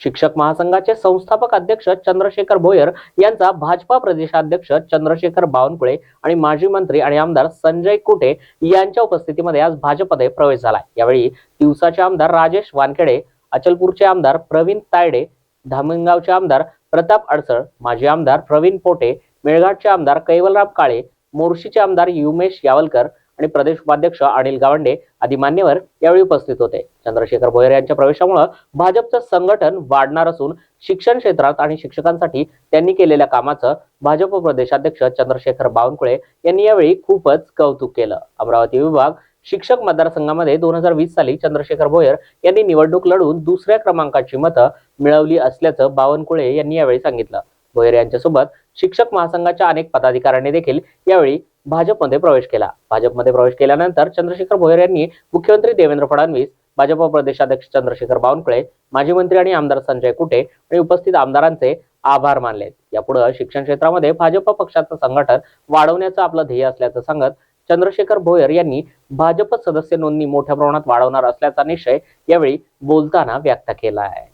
शिक्षक महासंघाचे संस्थापक अध्यक्ष चंद्रशेखर भोयर यांचा भाजपा प्रदेशाध्यक्ष चंद्रशेखर बावनकुळे आणि माजी मंत्री आणि आमदार संजय कुटे यांच्या उपस्थितीमध्ये आज भाजपमध्ये प्रवेश झाला. यावेळी दिवसाचे आमदार राजेश वानखेडे अचलपूरचे आमदार प्रवीण तायडे धामणगावचे आमदार प्रताप अडसळ माजी आमदार प्रवीण पोटे मेळघाटचे आमदार कैवलराम काळे मोर्शीचे आमदार युमेश यावलकर आणि प्रदेश उपाध्यक्ष अनिल गावंडे आदी मान्यवर यावेळी उपस्थित होते. चंद्रशेखर भोयर यांच्या प्रवेशामुळे भाजपचं संघटन वाढणार असून शिक्षण क्षेत्रात आणि शिक्षकांसाठी त्यांनी केलेल्या कामाचं भाजप प्रदेशाध्यक्ष चंद्रशेखर बावनकुळे यांनी यावेळी खूपच कौतुक केलं. अमरावती विभाग शिक्षक मतदारसंघामध्ये दोन हजार वीस साली चंद्रशेखर भोयर यांनी निवडणूक लढून दुसऱ्या क्रमांकाची मतं मिळवली असल्याचं बावनकुळे यांनी यावेळी सांगितलं. भोयर यांच्यासोबत शिक्षक महासंघाच्या अनेक पदाधिकाऱ्यांनी देखील यावेळी भाजपमध्ये प्रवेश केला. भाजपमध्ये प्रवेश केल्यानंतर चंद्रशेखर भोयर यांनी मुख्यमंत्री देवेंद्र फडणवीस भाजप प्रदेशाध्यक्ष चंद्रशेखर बावनकुळे माजी मंत्री आणि आमदार संजय कुटे आणि उपस्थित आमदारांचे आभार मानले. यापुढे शिक्षण क्षेत्रामध्ये भाजप पक्षाचं संघटन वाढवण्याचं आपलं ध्येय असल्याचं सांगत चंद्रशेखर भोयर यांनी भाजप सदस्य नोंदणी मोठ्या प्रमाणात वाढवणार असल्याचा निश्चय यावेळी बोलताना व्यक्त केला आहे.